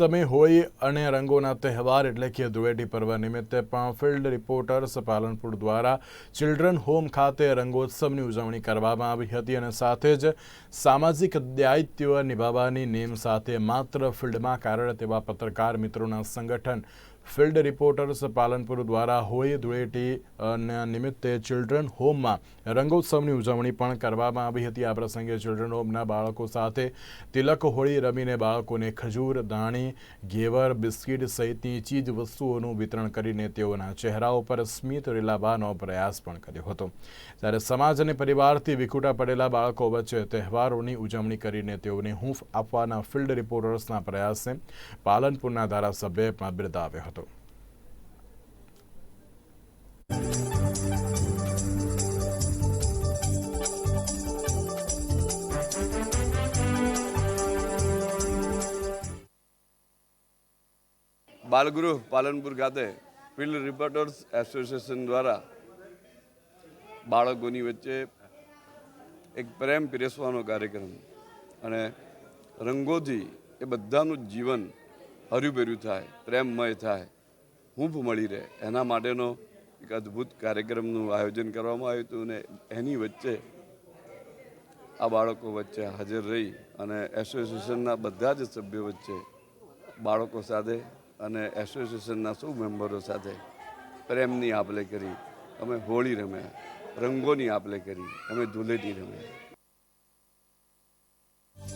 સમય હોય અને રંગોના તહેવાર એટલે કે ધૂળેટી પર્વ નિમિત્તે પણ ફિલ્ડ રિપોર્ટર્સ પાલનપુર દ્વારા ચિલ્ડ્રન હોમ ખાતે રંગોત્સવની ઉજવણી કરવામાં આવી હતી અને સાથે જ સામાજિક દાયિત્વ નિભાવવાની નેમ સાથે માત્ર ફિલ્ડમાં કાર્યરત એવા પત્રકાર મિત્રોના સંગઠન ફિલ્ડ રિપોર્ટર્સ પાલનપુર દ્વારા હોળી ધૂળેટી નિમિત્તે ચિલ્ડ્રન હોમમાં રંગોત્સવની ઉજવણી પણ કરવામાં આવી હતી. આ પ્રસંગે ચિલ્ડ્રન હોમના બાળકો સાથે તિલક હોળી રમીને બાળકોને ખજૂર દાણી ઘેવર, બિસ્કિટ સહિતની ચીજ વસ્તુઓનું વિતરણ કરીને તેઓના ચહેરાઓ પર સ્મિત રેલાવવાનો પ્રયાસ પણ કર્યો હતો. જ્યારે સમાજ અને પરિવારથી વિખૂટા પડેલા બાળકો વચ્ચે તહેવારોની ઉજવણી કરીને તેઓને હૂંફ આપવાના ફિલ્ડ રિપોર્ટર્સના પ્રયાસને પાલનપુરના ધારાસભ્યએ પણ બિરદાવ્યો હતો. બાલગૃહ પાલનપુર ખાતે ફિલ્ડ રિપોર્ટર્સ એસોસિએશન દ્વારા બાળકોની વચ્ચે એક પ્રેમ પીરસવાનો કાર્યક્રમ અને રંગોથી એ બધાનું જીવન હર્યુભર્યું થાય, પ્રેમમય થાય, હૂંફ મળી રહે. એના માટેનો એક અદ્ભુત કાર્યક્રમનું આયોજન કરવામાં આવ્યું હતું અને એની વચ્ચે આ બાળકો વચ્ચે હાજર રહી અને એસોસિએશનના બધા જ સભ્યો વચ્ચે બાળકો સાથે અને એસોસિએશનના સૌ મેમ્બરો સાથે પ્રેમની આપલે કરી. અમે હોળી રમ્યા, રંગોની આપલે કરી. અમે ધૂળેટી રમ્યા.